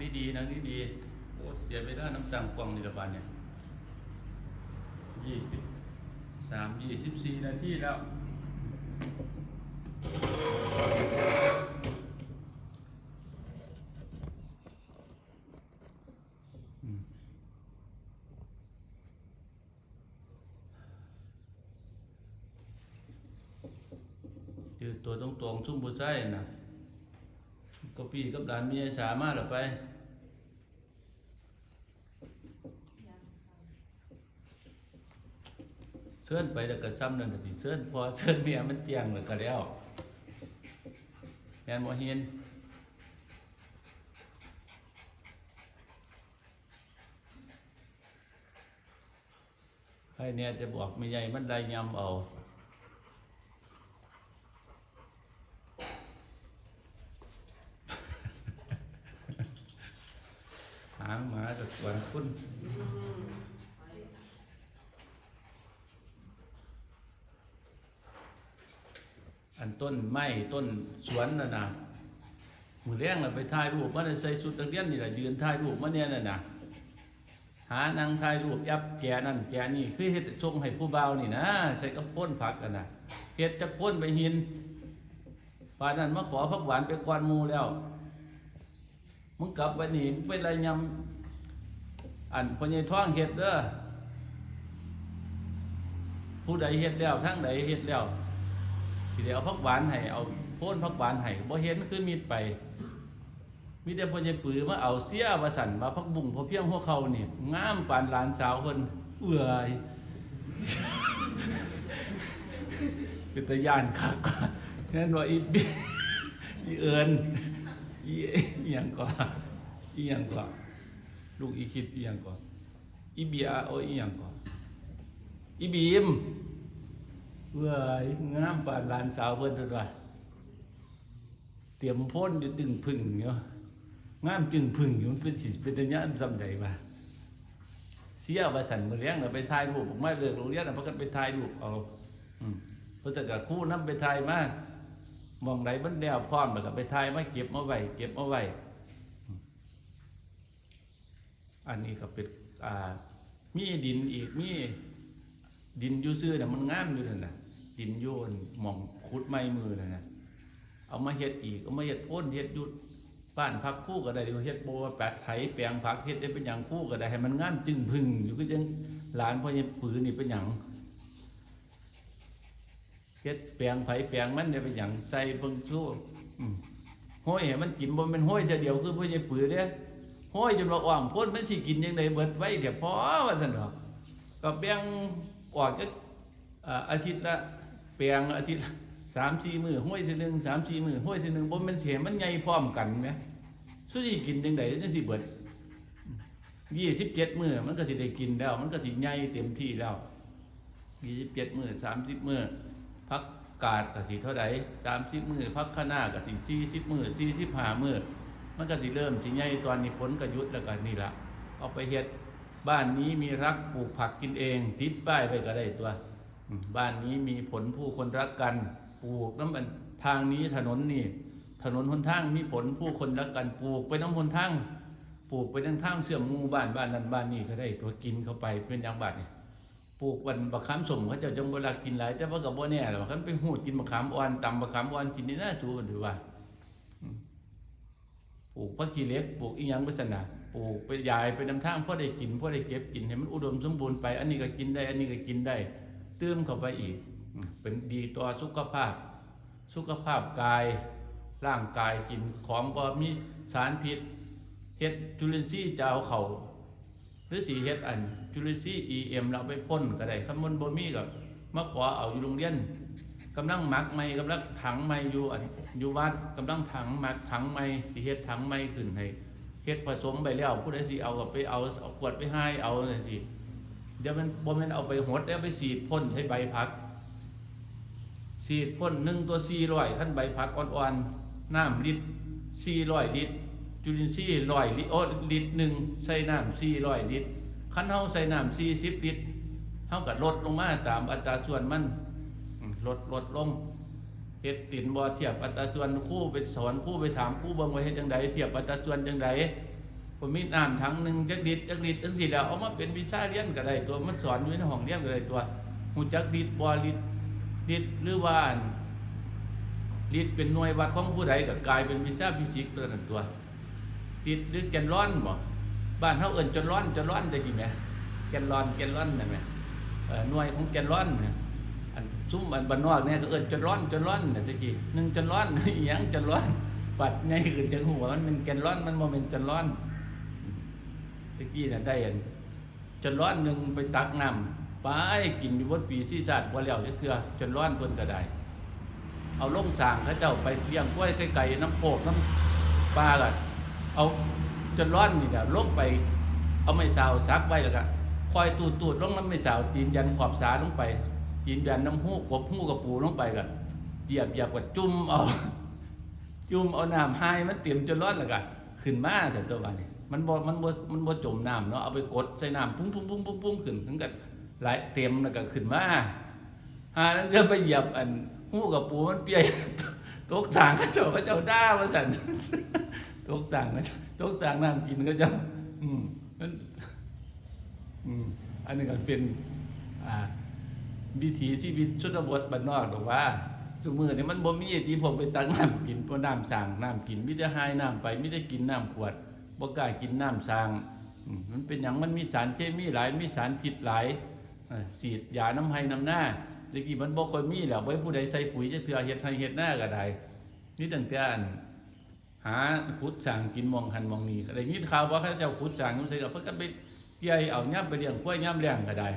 นี้ดีๆนั่งดีโอ้เสียไปได้น้ำตังกวางนิรบาลเนี่ยยี่สิบสามยี่สิบสี่นาทีแล้วอืมยืดตัวตรงตรงๆซุ่มบุษายนะก็ปีกับหลานเมียสามารถหรอไป เชิญไปแล้วก็ซ้ำนั่นก็สิเชิญพอเชิญเมียมันเจียงแล้วก็แล้วแมนบ่เฮียนใครเนี่ยจะบอกไม่ใหญ่มันได้ยำเอาหางหมากับสวนคุณ อันต้นไม้ต้นสวนน่ะนะมือแรงเราไปถ่ายรูปมันใส่สุดนักเรียนนี่แหละยืนถ่ายรูปมันเนี่ยน่ะนะหานางถ่ายรูปยับแกนั่นแกนี่คือเฮ็ดส่งให้ผู้เบานี่นะใส่กับพ่นผักกันนะเฮ็ดจะพ่นไปหินป่านนั้นมาขอพักหวานไปกวนมูแล้วมึงกลับไปนี่มึงไปไรยำอันพญายท้องเฮ็ดเด้อผู้ใดเฮ็ดแล้วทั้งใดเฮ็ดแล้ว ทีเดียวเอาพักหวานให้เอาโพ่นพักหวานให้บ่เห็นคือมีดไป มีแต่พญปือมาเอาเสี้ยมาสั่นมาพักบุ้งพอเพียงหัวเขานี่งามปานหลานสาวเพิ่นเอื่อยเป็นตะยานคักนั่นว่าอีบิอีเอิญอีอียังก่อนอีหยังก่อนลูกอีคิดอีหยังก่อนอีเบียโอ้ยอียังก่อนอีบีม เว้ยงามป่านหลานสาวเพิ่นตัว เตรียมพ่นอยู่ตึงพึ่งเนาะงามจึงพึ่งอยู่มันเป็นสิเป็นตัญญาจำใดว่าเสียว่าสันมือเลี้ยงเราไปถ่ายรูปผมไม่เลิกโรงเรียนเราพากันไปถ่ายรูปเอาเพิ่นจะกับคู่นํไปถ่ายมามองไหนมันแนวพร้อมแล้วก็ไปถ่ายมาเก็บมาไว้เก็บมาไว้อันนี้ก็เป็นอ่ามีดินอีกมีดินอยู่ซื่อน่ะมันงามอยู่นั่นะ ดินโยนหม่องขุดไม้มือนั่นน่ะเอามาเฮ็ดอีกเอามาเฮ็ดพ้นเฮ็ดยุดบ้านพักคู่ก็ได้เฮ็ดโบแปะไถแปลงผักเฮ็ดได้เป็นอย่างคู่ก็ได้ให้มันงามจึงพึ่งอยู่ก็จังหลานพ่อยังปืนนี่เป็นอย่างเฮ็ดแปลงไผแปลงมันได้เป็นอย่างใส่เบิ่งชั่วห้อยให้มันกินบ่แม่นห้อยแต่เดียวคือพ่อยังปืนเด้ห้อยจนว่าอ้อมพ้นมันสิกินจังไดเบิดไว้เดี๋ยวพอว่าซั่นดอกก็แบ่งออกจากอาอาทิตย์ละ ปลงอาทิตย์สามสี่มือห้วยทีหนึ่งสามสี่มือห้วยทีหนึ่งบนมันเสียมันใหญ่พร้อมกันไหมสุดที่กินจังไดจังสิเบิดยี่สิบเจ็ดมือมันก็สิได้กินแล้ว มันก็สิใหญ่เต็มที่แล้วยี่สิบเจ็ดมือสามสิบมือพักกาดกสิเท่าไหร่สามสิบมือพักข้าหน้ากสิสี่สิบมือสี่สิบห้ามือมันก็สิเริ่มสิใหญ่ตอนนี้ผลกระยุทธ์แล้วก็นี่ละเอาไปเฮ็ดบ้านนี้มีรักปลูกผักกินเอง ติดป้ายไปก็ได้ตัว บ้านนี้มีผลผู้คนรักกันปลูกน้ำมันทางนี้ถนนนี่ ถนนหนทางมีผลผู้คนรักกันปลูกไปน้ำหนทางปลูกไปทั้งทางเสื่อมหมูบ้านบ้านนั้นบ้านนี้ก็ได้ตัวกินเข้าไปเป็นอย่างบาดนี่ปลูกวันบักขามสมเขาจ้าจงเวลากินหลายแต่ว่ากับบ่แน่หรอกเขาไปหูดกินบักขามอ่อนตำบักขามอ่อนกินนี่น่าสูกันหรือว่าปลูกพักกีเล็กปลูกอีหยังไปสนาปลูกไปยายไปน้ำทางพ่อได้กินพ่อได้เก็บกินให้มันอุดมสมบูรณ์ไป อันนี้ก็กินได้ อันนี้ก็กินได้ ติมเข้าไปอีก เป็นดีต่อสุขภาพ สุขภาพกาย ร่างกายกินของบ่มีสารพิษเฮ็ดจุลินทรีย์จะเอาเขาหรือสีเฮ็ดอันจุลินทรีย์ EM เราไปพ่นก็ได้คำมันบ่มีกับมาขอเอาอยู่โรงเรียนกำลังหมักไม้กำลังถังไม้อยู่อันอยู่วัดกำลังถังหมักถังไม้สิเฮ็ดถังไม้ขึ้นให้เฮ็ดผสมไปแล้วผู้ใดสิเอาก็ไปเอาเอาขวดไปให้เอาจังซี่ เดี๋ยวมันบ่ม่นเอาไปหดแล้วไปสีดพ่นใช้ใบพัก สีดพ่นหนึ่งตัวสี่ร้อยขั้นใบพัดอ่อนๆน้ำลิตรสี่ร้อยลิตรจุลินทรีย์ร้อยลิตรโอลิตรหนึ่งใส่น้ำสี่ร้อยลิตรขั้นเฮาใส่น้ำสี่สิบลิตรเฮาก็ลดลงมาตามอัตราส่วนมันลดลดลงเฮ็ดตินบ่เทียบอัตราส่วนคู่ไปสอนคู่ไปถามคู่เบิ่งว่าเฮ็ดจังไดเทียบอัตราส่วนจังได ผมมีน้ำถังหนึ่งจักดิดจักดิดจังสี่แล้วเอามาเป็นวิชาเรียนก็ได้ตัวมันสอนอยู่ในห้องเรียนก็ได้ตัวหูจักดิดบ่ลิดดิดหรือว่าลิดเป็นหน่วยวัดของผู้ใดก็กลายเป็นวิชาฟิสิกส์ตัวนั้นตัวดิดหรือแกนร้อนบ่บ้านเฮาเอิ้นจนร้อนจนร้อนได้กี่แหมแกนร้อนแกนร้อนนั่นแหมเอ่อหน่วยของแกนร้อนเนี่ยอันซุ่มอันบานนอกเนี่ยก็เอิ้นจนร้อนจนร้อนน่ะตะกี้หนึ่งจนร้อนอีหยังจนร้อนปัดไงคือจังหัวมันเป็นแกนร้อนมันบ่เป็นจนร้อน ตะกี้น่ะได้อันจนร้อนหนึ่งไปตักน้ำไปกินอยู่บนปีศีรษะบ่แล้วจักเทื่อจนร้อนเพิ่นก็ได้ เอาลงสางเขาเจ้าไปเลี้ยงกล้วยไก่น้ำโพกน้ำปลาก็เอาจนร้อนนี่แหละลงไป เอาไม้สาวซักไว้แล้วก็คอยตูดตูดๆลงน้ำไม้สาวตีนยันขอบสาลงไปตีนยันน้ำหูกบหูกระปูลงไปก็เหยียบเหยียบก็จุ่มเอา จุ่มเอาน้ำให้มันเตรีมจนร้อนแล้วก็ขึ้นมาแต่ตัววันนี้ มันบ่มันบ่มันบ่จมน้ำเนาะเอาไปกดใส่น้ำปุ้งปุ้งปุ้งปุ้งปุ้งขึ้นถึงกับไหลเต็มแล้วก็ขึ้นมาหาแล้วก็ไปเหยียบอันหูกับปูมันเปียกตกสางก็เจ้าก็เจ้าด่าว่าสั่นตกสางก็ตกสางน้ำกินก็เจ้าอืมมันอืมอันนี้ก็เป็นอ่าวิถีชีวิตชนบทบ้านนอกหรอกว่าสมือนี่มันบ่มีที่ผมไปตักน้ำกินเพราะน้ำสร้างน้ำกินมิได้หายน้ำไปมิได้กินน้ำขวด บ่กล้ากินน้ำสร้างมันเป็นอย่างมันมีสารเคมีหลายมีสารพิษหลายเอ่อสีดยาน้ำให้น้ำหน้าตะกี้มันบ่ค่อยมีแล้วไว้ผู้ใดใส่ปุ๋ยจะเถื่อเฮ็ดให้เฮ็ดหน้าก็ได้นี่ตั้งแต่อันหาขุดสางกินมองหันมองนี้ก็ได้ยินข่าวว่าเขาเจ้าขุดสางจังซี่ก็เพิ่นก็ไปใหญ่เอาย่ํไปเลี้ยงกล้วยย่ํแรงก็ได้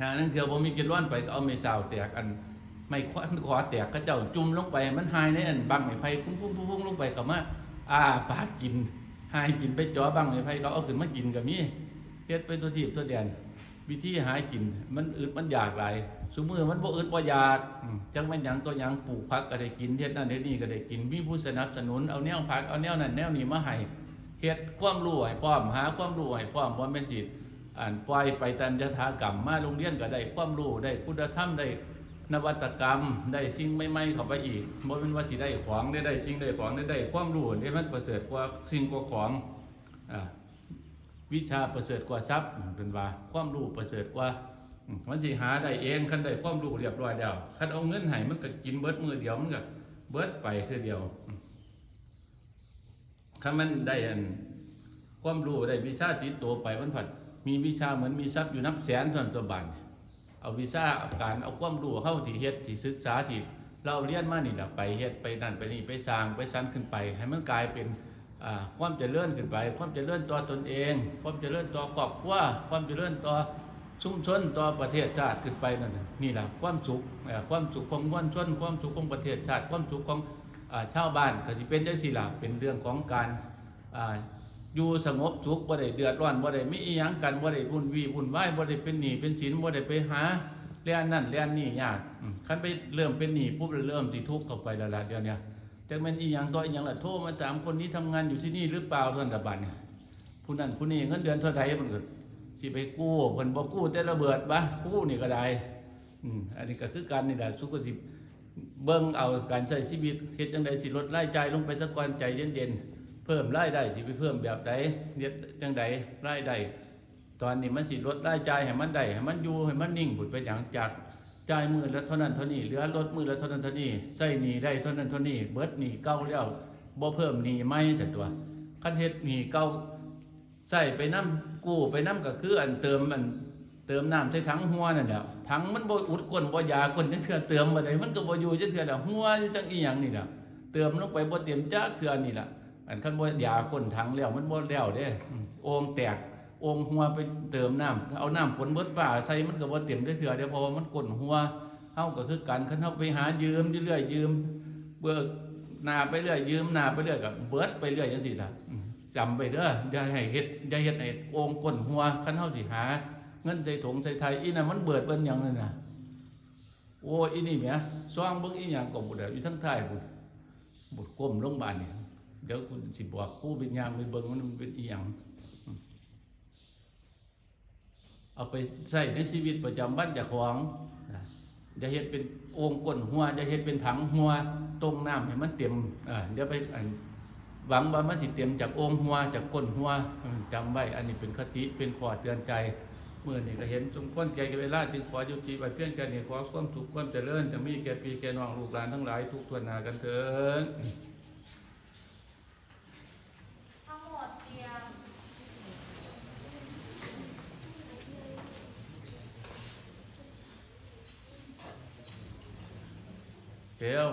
หานั่นเถื่อบ่มีกินร้อนไปก็เอาไม้สาวแตกอันไม่ขวานขอแตกก็เจ้าจุ่มลงไปมันหายในอันบังไม้ไผ่พุ่งพุ่งพุ่งพุ่งลงไปเขามา อาปาดกินหายกินไปจ่อบังไม้ไผ่เขาเอาขึ้นมากินก็มีเฮ็ดไปตัวทีบตัวแดนวิธีหายกิน มันอึดมันอยากหลายสมมือมันบ่อึดบ่อยากจังแม่นหยังตัวหยังปลูกผักก็ได้กินเฮ็ดนั่นเฮ็ดนี่ก็ได้กินมีผู้สนับสนุนเอาแนวผักเอาแนวนั้นแนวนี้มาให้เฮ็ดความรู้ให้พร้อมหาความรู้ให้พร้อมบ่แม่นสิอ่านปล่อยไปตามยถากรรมมาโรงเรียนก็ได้ความรู้ได้คุณธรรมได้ นวัตกรรมได้สิ่งใหม่ๆเข้าไปอีกบ่เป็นว่าสิได้ของได้ได้สิ่งได้ของได้ได้ความรู้นี่มันประเสริฐกว่าสิ่งกว่าของอวิชาประเสริฐกว่าทรัพย์เป็นว่าความรู้ประเสริฐกว่ามันสิหาได้เองคันได้ความรู้เรียบร้อยแล้วคันเอาเงินให้มันก็กินเบิดมือเดียวมันก็เบิดไปเท่อเดียวอืมคันมันได้อันความรู้ได้วิชาติดตัวไปมันผัดมีวิชาเหมือนมีทรัพย์อยู่นับแสนส่วนตัวบันเเอาวีซ่าเอาการเอาความรู้เข้าที่เฮ็ดที่ศึกษาที่เราเรียนมานี่แหละไปเฮ็ดไปนั่นไปนี่ไปสร้างไปสั้นขึ้นไป ให้มันกลายเป็นความเจริญขึ้นไป ความเจริญต่อตนเอง ความเจริญต่อครอบครัวความเจริญต่อชุมชนต่อประเทศชาติขึ้นไปนั่นนี่แหละความสุขความสุขของมวลชนความสุขของประเทศชาติ ความสุขของชาวบ้านก็สิเป็นได้สิล่ะเป็นเรื่องของการ อยู่สงบสุขบ่ได้เดือดร้อนบ่ได้ไมีอีหยังกันบ่ได้วุ่นวี่วุ่นวายบ่ได้เป็นหนี้เป็นสินบ่ได้ไปหาเรื่องนั่นเรื่องนี้ยากอืมคันไปเริ่มเป็นหนี้ปุ๊บเริ่มสิทุกข์เข้าไปแล้วละเดี๋ยวเนี้ยแต่มันอีหยังต่ออีหยังละโทรมาถามคนนี้ทำงานอยู่ที่นี่หรือเปล่าท่านตะบัดเนี่ยผู้นั้นผู้นี้เงินเดือนเท่าใดมันก็สิไปกู้เพิ่นบ่กู้แต่ระเบิดบ่กู้นี่ก็ได้อืมอันนี้ก็คือการนี่แหละสุขสิบเบิ่งเอาการใช้ชีวิตเฮ็ดจังไดสิลดรายจ่ายลงไปสักก่อนใจเย็นๆ เพิ่มรายได้สิไปเพิ่มแบบใดเฮ็ดจังใดรายได้ตอนนี้มันสิลดรายจ่ายให้มันได้ให้มันอยู่ให้มันนิ่งผุดไปอย่างจากจ่ายมือละเท่านั้นเท่านี้เหลือลดมือละเท่านั้นเท่านี้ใส่หนี้ได้เท่านั้นเท่านี้เบิดหนี้เก่าแล้วบ่เพิ่มหนี้ใหม่ซะตัวคันเฮ็ดหนี้เก่าใส่ไปน้ำกู้ไปน้ำก็คืออันเติมอันเติมน้ำใส่ถังหัวนั่นแหละถังมันบ่อุดก้นบ่ยาก้นจังเทื่อเติมบ่ได้มันก็บ่อยู่จังเทื่อแล้วหัวอยู่จังอีหยังนี่แหละเติมลงไปบ่เต็มจักเทื่อนี่แหละ อันขั้นบ่ยาก้นถังแล้วมันบ่แล้วเด้โอ่งแตกโอ่งหัวไปเติมน้ำถ้าเอาน้ำฝนเบิดฟ้าใส่มันก็บ่เต็มได้เถื่อเดียวเพราะมันก้นหัวเฮาก็คือกันคันเฮาไปหายืมเรื่อยๆยืม เบิกนาไปเรื่อยยืมนาไปเรื่อยก็เบิดไปเรื่อยจังซี่ล่ะจำไปเด้ออย่าให้เฮ็ดอย่าเฮ็ดให้โอ่งก้นหัวคันเฮาสิหา เงินใส่ถุงใส่ไทยอีนั่นมันเบิดเบิ่นหยังนั่นน่ะโอ้อีนี่แหมซ่องเบิ่งอีหยังก็บ่ได้อยู่ทั้งท้ายพุ่นบ่ก้มลงบานนี่ เดี๋ยวคุณสิบอกผู้เป็นยามไปเบิ่งมันเป็นอีหยังอืมเอาไปใช้ในชีวิตประจำวันจ้าของนะเฮ็ดเป็นโอ่งก้นหัวอย่าเฮ็ดเป็นถังหัวต้มน้ำให้มันเต็มเดี๋ยวไปหวังว่ามันสิเต็มจากองค์หัวจากก้นหัวจำไว้อันนี้เป็นคติเป็นข้อเตือนใจเมื่อนี่ก็เห็นสมควรแก่เวลาจึงขอยุติไว้เพียงแค่นี้ขอความสุขความเจริญจะมีแก่พี่แก่น้องลูกหลานทั้งหลายทุกทวนนากันเถิด ทั้งหมดเตรียม เดี๋ยว